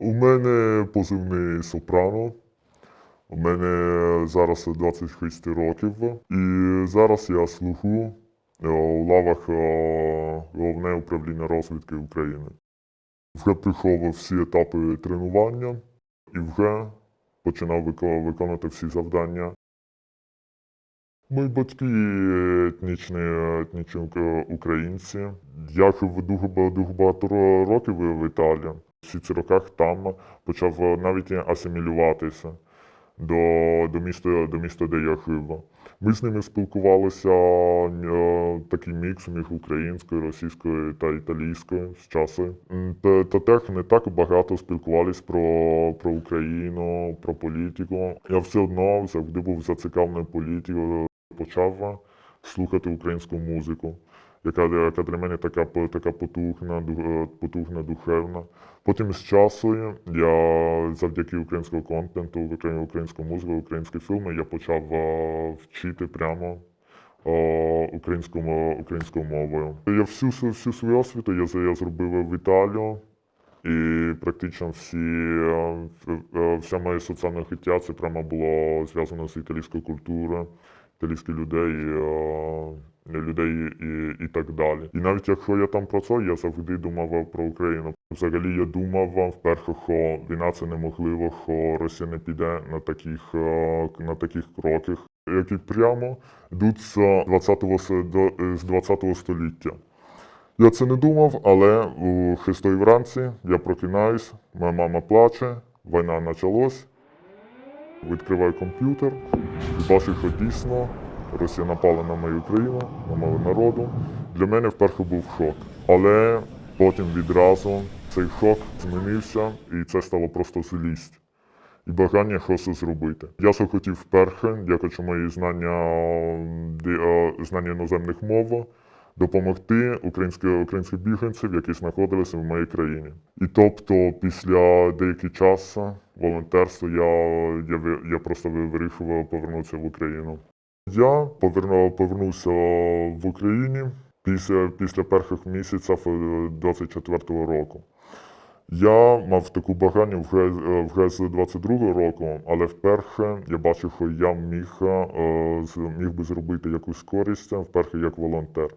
У мене позивний Сопрано. У мене зараз 26 років. І зараз я служу е, у лавах е, Головне управління розвідки України. Вже прийшов всі етапи тренування і вже починав вико- виконувати всі завдання. Мої батьки етнічні, етнічні українці. Я жив дуже, дуже багато років в Італії. Всі ці роках там почав е, навіть асимілюватися до, до, міста, до міста, де я жив. Ми з ними спілкувалися е, такий мікс між українською, російською та італійською з часу. Та, та теж не так багато спілкувались про, про Україну, про політику. Я все одно завжди був зацікавлений політикою, почав слухати українську музику, яка, яка для мене така, така потужна, ду- е, душевна. Потім з часу я завдяки українському контенту, українську музику, українські фільми я почав е, вчити прямо е, українською, українською мовою. Я всю, всю свою освіту я, я зробив в Італію. І практично всі, вся моя соціальне життя це прямо було зв'язано з італійською культурою, італійських людей, е, людей і, і так далі. І навіть якщо я там працював, я завжди думав про Україну. Взагалі я думав вперше, що війна це неможливо, що Росія не піде на таких, е, на таких кроках, які прямо йдуть з 20-го, с- до- з 20-го століття. Я це не думав, але у шестої вранці я прокинаюсь, моя мама плаче, війна почалась. Відкриваю комп'ютер і бачу, що дійсно Росія напала на мою країну, на мого народу. Для мене вперше був шок. Але потім відразу цей шок змінився, і це стало просто злість. І бажання щось зробити. Я захотів вперше, дякуючи мої знання, знання іноземних мов, допомогти українським біженцям, які знаходилися в моїй країні. І тобто, після деякого часу волонтерства я, я, я просто вирішував повернутися в Україну. Я поверну, повернувся в Україні після, після перших місяців е, 24-го року. Я мав таку бажання вже, е, вже з 22-го року, але вперше я бачив, що я міг, е, міг би зробити якусь користь, вперше як волонтер.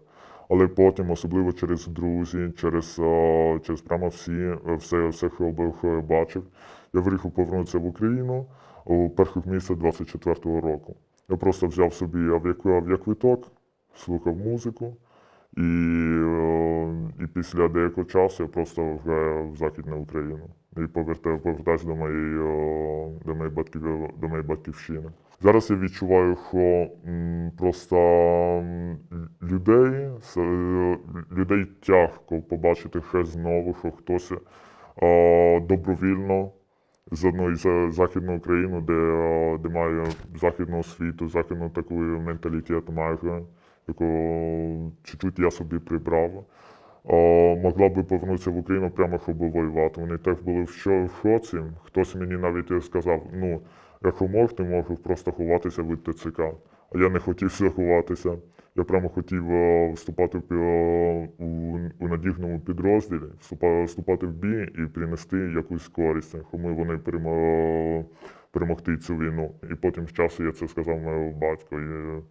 Але потім, особливо через друзі, через, е, через прямо всі, е, все, все, я- бачив, я вирішив повернутися в Україну у перших місяцях 24-го року. Я просто взяв собі авіак- авіаквиток, слухав музику, і, е, і після деякого часу я просто вже в Західну Україну і повертав, повертався до моєї, до моєї, батьків, до моєї батьківщини. Зараз я відчуваю, що просто людей, е, людей тяжко побачити ще знову, що хтось е, добровільно з одної західної України, де, е, де має західну освіту, західну таку менталітет має, яку чуть-чуть я собі прибрав. Могла би повернутися в Україну прямо, щоб воювати. Вони теж були в шоці. Хтось мені навіть сказав, ну, якщо можете, можу просто ховатися від ТЦК. А я не хотів ховатися. Я прямо хотів е, вступати в, е, у, у надіжному підрозділі, вступа- вступати в бій і принести якусь користь, щоб вони перемо- перемогти цю війну. І потім з часу я це сказав моєму батьку. І, е,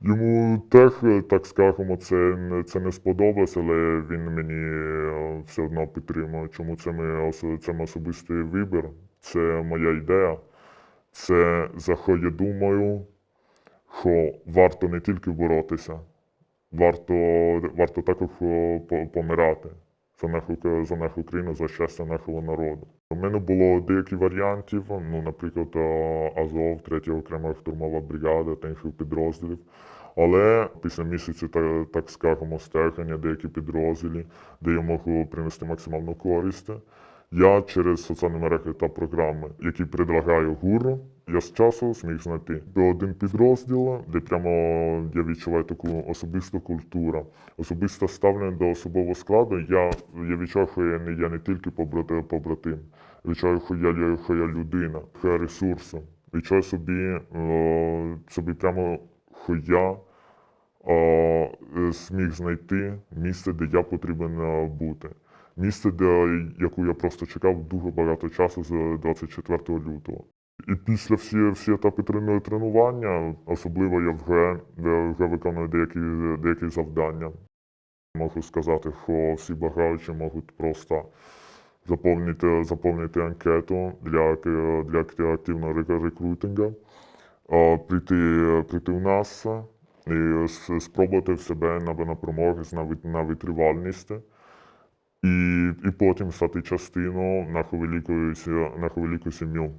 Йому теж, е, так скажемо, це, це не сподобалось, але він мені е, все одно підтримує. Чому це, ми, це мій особистий вибір, це моя ідея. Це за що я думаю, що варто не тільки боротися, варто, варто також е, помирати за нашу, за нашу країну, за щастя нашого народу. У мене було деякі варіантів, ну, наприклад, е, Азов, 3 окрема штурмова бригада та інших підрозділів. Але після місяця, та- так скажемо, стеження, деякі підрозділі, де я можу принести максимальну користь, я через соціальні мережі та програми, які предлагає ГУР, я з часу зміг знайти один підрозділ, де прямо я відчуваю таку особисту культуру, особисте ставлення до особового складу. Я, я відчуваю, що я не, я не тільки побрати- побратим, я відчуваю, що я, що я людина, що я ресурсом. Відчуваю собі, е, собі прямо, що я е, зміг знайти місце, де я потрібен е, бути. Місце, де, яку я просто чекав дуже багато часу з 24 лютого. І після всі, всі етапи тренування, особливо я вже, вже виконую деякі, деякі завдання. Можу сказати, що всі бажаючі можуть просто заповнити, заповнити анкету для, ак- для активного рекрутингу, прийти, прийти у нас і спробувати в себе на, на вит- на витривальність. І, і потім стати частиною нашої великої, сі- нашої великої сім'ї.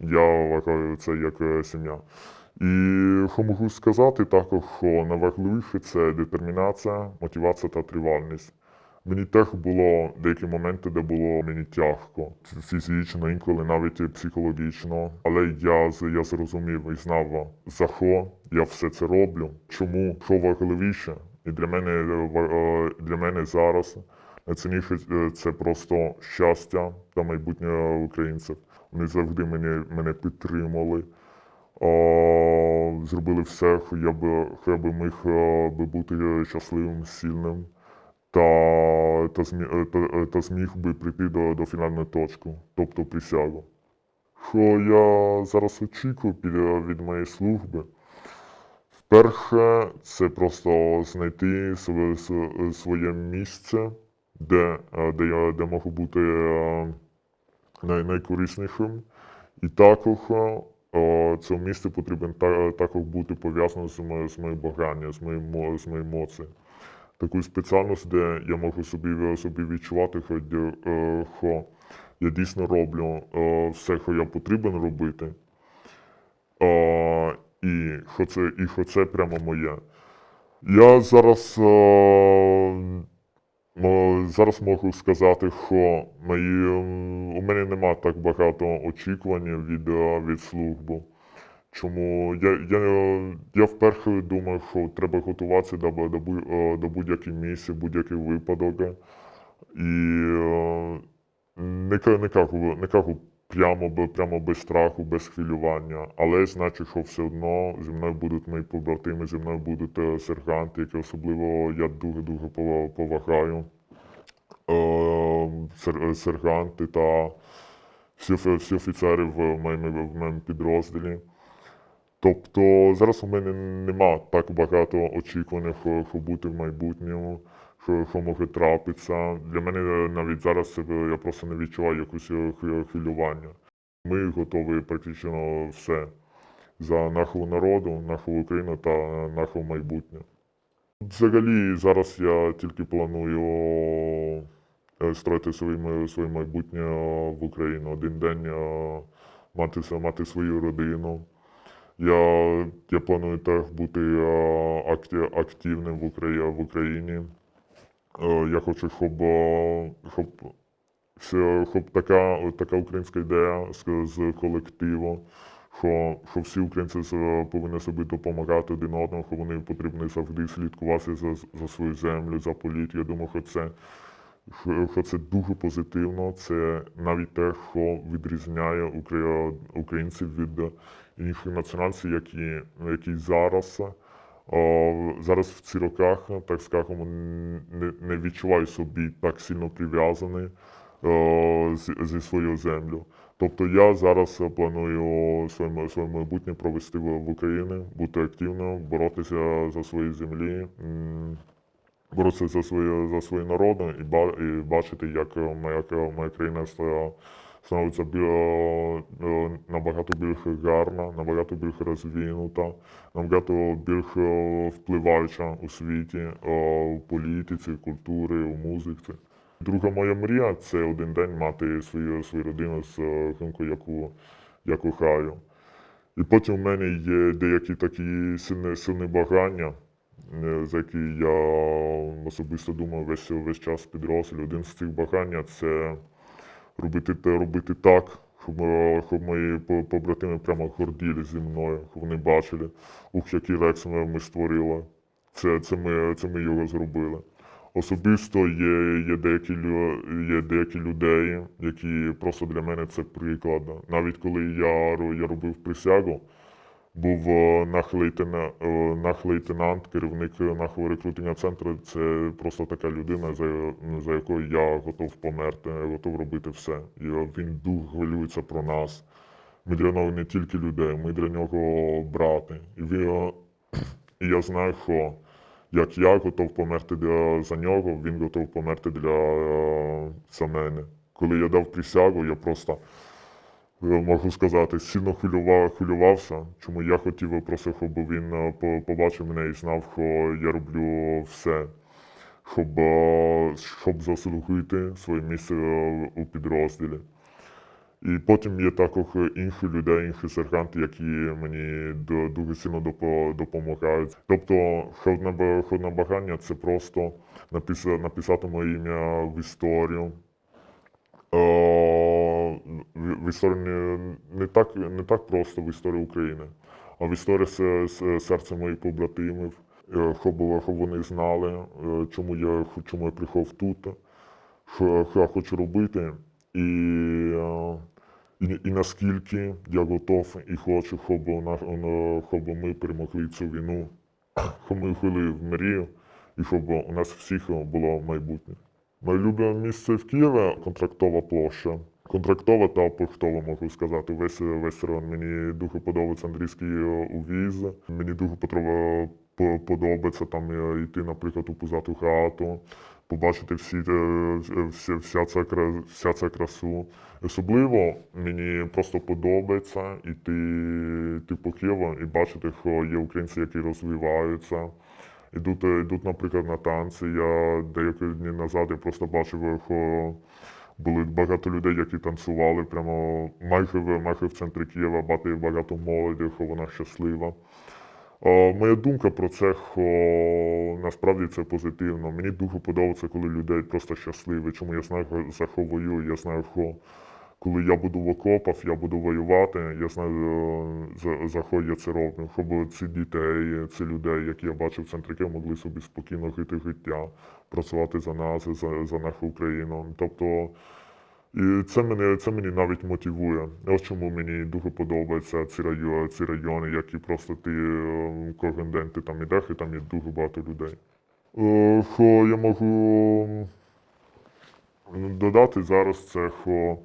Я вважаю це як е, сім'я. І можу сказати також, що найважливіше це детермінація, мотивація та тривалість. Мені теж було деякі моменти, де було мені тяжко фізично, інколи навіть психологічно. Але я, я зрозумів і знав, за що я все це роблю, чому, що важливіше. І для мене, е, е, для мене зараз найцінніше це просто щастя та майбутнє українців. Вони завжди мене, мене підтримали. Зробили все, я би, я міг е, би бути е, щасливим, сильним та, та, е, та, та зміг би прийти до, до фінальної точки, тобто присягу. Що я зараз очікую від моєї служби? Вперше це просто знайти своє, своє місце, де, е, де де можу бути е, най, найкориснішим. І також е, це місце потрібен та, також бути пов'язано з моїм з моїм бажанням, з моїм мо- з моїм емоцією. Таку спеціальність, де я можу собі, собі відчувати, що, я- дійсно роблю все, що я потрібен робити. І що це, і що це прямо моє. Я зараз, мо- зараз можу сказати, що мої, у мене нема так багато очікувань від, е, від служби. Чому я, я, я вперше думаю, що треба готуватися до, до, е, до будь-якої місій, будь-який випадок. І е, не, не, кажу, не кажу прямо, прямо без страху, без хвилювання, але значить, що все одно зі мною будуть мої побратими, зі мною будуть е, сержанти, які особливо я дуже-дуже пова- поважаю. Е, сержанти та всі, всі офіцери в моєму, в моєму підрозділі. Тобто зараз у мене нема так багато очікувань, що бути в майбутньому, що, може трапитися. Для мене навіть зараз я просто не відчуваю якусь е, хвилювання. Ми готові практично все за нашого народу, нашу Україну та наше майбутнє. Взагалі зараз я тільки планую е, строїти своє, своє майбутнє е, в Україну. Один день е, мати, мати свою родину. Я, я планую теж бути е, активним в Україні. В Україні. Е, Я хочу, щоб, е, щоб, щоб така, така українська ідея з, колективу, що, що всі українці з- повинні собі допомагати один одному, що вони потрібні завжди слідкувати за, за свою землю, за політику. Я думаю, що це, що, це дуже позитивно. Це навіть те, що відрізняє укра- українців від інших національностей, які, які зараз. Зараз в ці роках, так скажемо, не, не відчуваю собі так сильно прив'язаний о, зі, своєю землею. Тобто я зараз е, планую своє, своє майбутнє провести в, Україні, бути активним, боротися за свої землі, боротися за своє, за свої народи і, ба, і бачити, як е, моя, моя країна ста- становиться е, набагато більш гарна, набагато більш розвинута, набагато більш е, впливаюча у світі, е, у політиці, культурі, у музиці. Друга моя мрія це один день мати свою, свою родину з е, жінкою, яку я кохаю. І потім в мене є деякі такі сильні, сильні бажання, за які я особисто думаю весь, весь час в. Один з цих бажань це робити, те- робити так, щоб, мої по- побратими прямо горділи зі мною, щоб вони бачили, ух, який рекс ми, ми створили. Це, це, ми, це ми його зробили. Особисто є, є, деякі, є деякі людей, які просто для мене це приклад. Навіть коли я, я робив присягу, був е, нах лейтенант, нах лейтенант, керівник е, нахового рекрутинга центру. Це просто така людина, за, за якою я готов померти, готов робити все. І е, він дуже хвилюється про нас. Ми для нього не тільки людей, ми для нього брати. І, він, е, і я знаю, що як я готов померти для, за нього, він готов померти для е, за мене. Коли я дав присягу, я просто е, можу сказати, сильно хвилював, хвилювався, чому я хотів би просто, щоб він е, побачив мене і знав, що я роблю все, щоб, е, щоб заслужити своє місце е, у підрозділі. І потім є також інші людей, інші сержанти, які мені дуже сильно допомагають. Тобто, ходне бажання це просто написати моє ім'я в історію. Е, в, історію не, так, не так просто в історію України, а в історію се- се- серця моїх побратимів, е, щоб, щоб вони знали, е, чому я, чому я прийшов тут, що, я хочу робити, і, е, і, і наскільки я готов і хочу, щоб, е, щоб ми перемогли цю війну, щоб ми жили в мрію, і щоб у нас всіх було майбутнє. Моє улюблене місце в Києві контрактова площа. Контрактова та поштова, можу сказати. Весь, весь район. Мені дуже подобається андрійський е, увіз. Мені дуже подобається там е, йти, наприклад, у пузату хату, побачити всі, е, вся, вся, ця, вся ця красу. Особливо мені просто подобається йти, йти по Києву і бачити, що є українці, які розвиваються. Ідуть, е, йдуть, наприклад, на танці. Я деякі дні назад я просто бачив, що були багато людей, які танцювали прямо майже майже в центрі Києва, бати багато молоді, що вона щаслива. Е, Моя думка про це, що насправді це позитивно. Мені дуже подобається, коли людей просто щасливі. Чому я знаю, за що воюю, я знаю, що коли я буду в окопах, я буду воювати, я знаю, е, за, за що я це роблю. Щоб ці дітей, ці людей, які я бачив в центрі Києва, могли собі спокійно жити життя, працювати за нас, за, за нашу Україну. Тобто, і це мене, це мені навіть мотивує. Ось чому мені дуже подобаються ці райони, ці райони, які просто ти е, кожен день ти там ідеш, і там є дуже багато людей. Е, Що я можу додати зараз, це що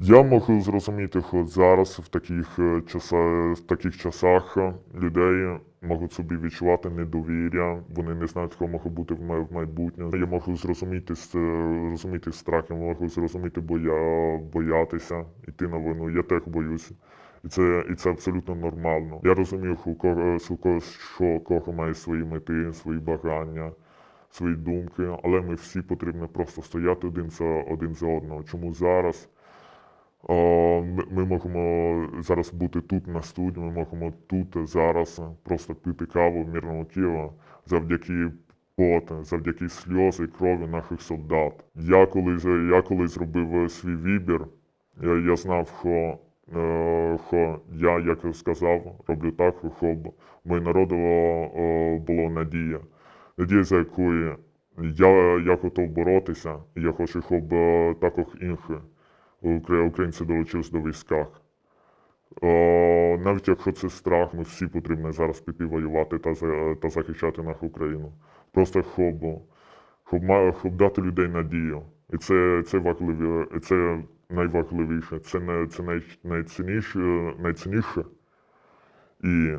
я можу зрозуміти, що зараз в таких, е, часа, в таких часах е, людей можуть собі відчувати недовір'я, вони не знають, що може бути в май- майбутньому. Я можу зрозуміти, розуміти страх, я можу зрозуміти боя, боятися йти на війну. Я теж боюся. І це, і це абсолютно нормально. Я розумію, що, у кого- що, ко- що кожен має свої мети, свої бажання, свої думки, але ми всі потрібно просто стояти один за один за одного. Чому зараз? Ми, можемо зараз бути тут на студії, ми можемо тут зараз просто пити каву мирному Києві завдяки поту, завдяки сльози крові наших солдат. Я коли, я коли зробив свій вибір, я, я знав, що, е, що я, як сказав, роблю так, щоб моє народу е, було надія. Надія, за якою я, я готов боротися, я хочу, щоб е, також інші українці долучились до військах. О, навіть якщо це страх, ми всі потрібно зараз піти воювати та, та захищати нашу Україну. Просто щоб, щоб, щоб дати людей надію. І це, це, важливі, це найважливіше, це, не, це най, найцінніше, найцінніше. І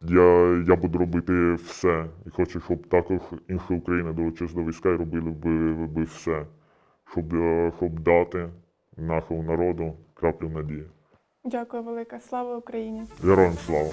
я, я буду робити все. І хочу, щоб також інші України долучились до війська і робили би, би все, щоб, е, щоб дати нашому народу краплю надії. Дякую велике. Слава Україні! Героям слава!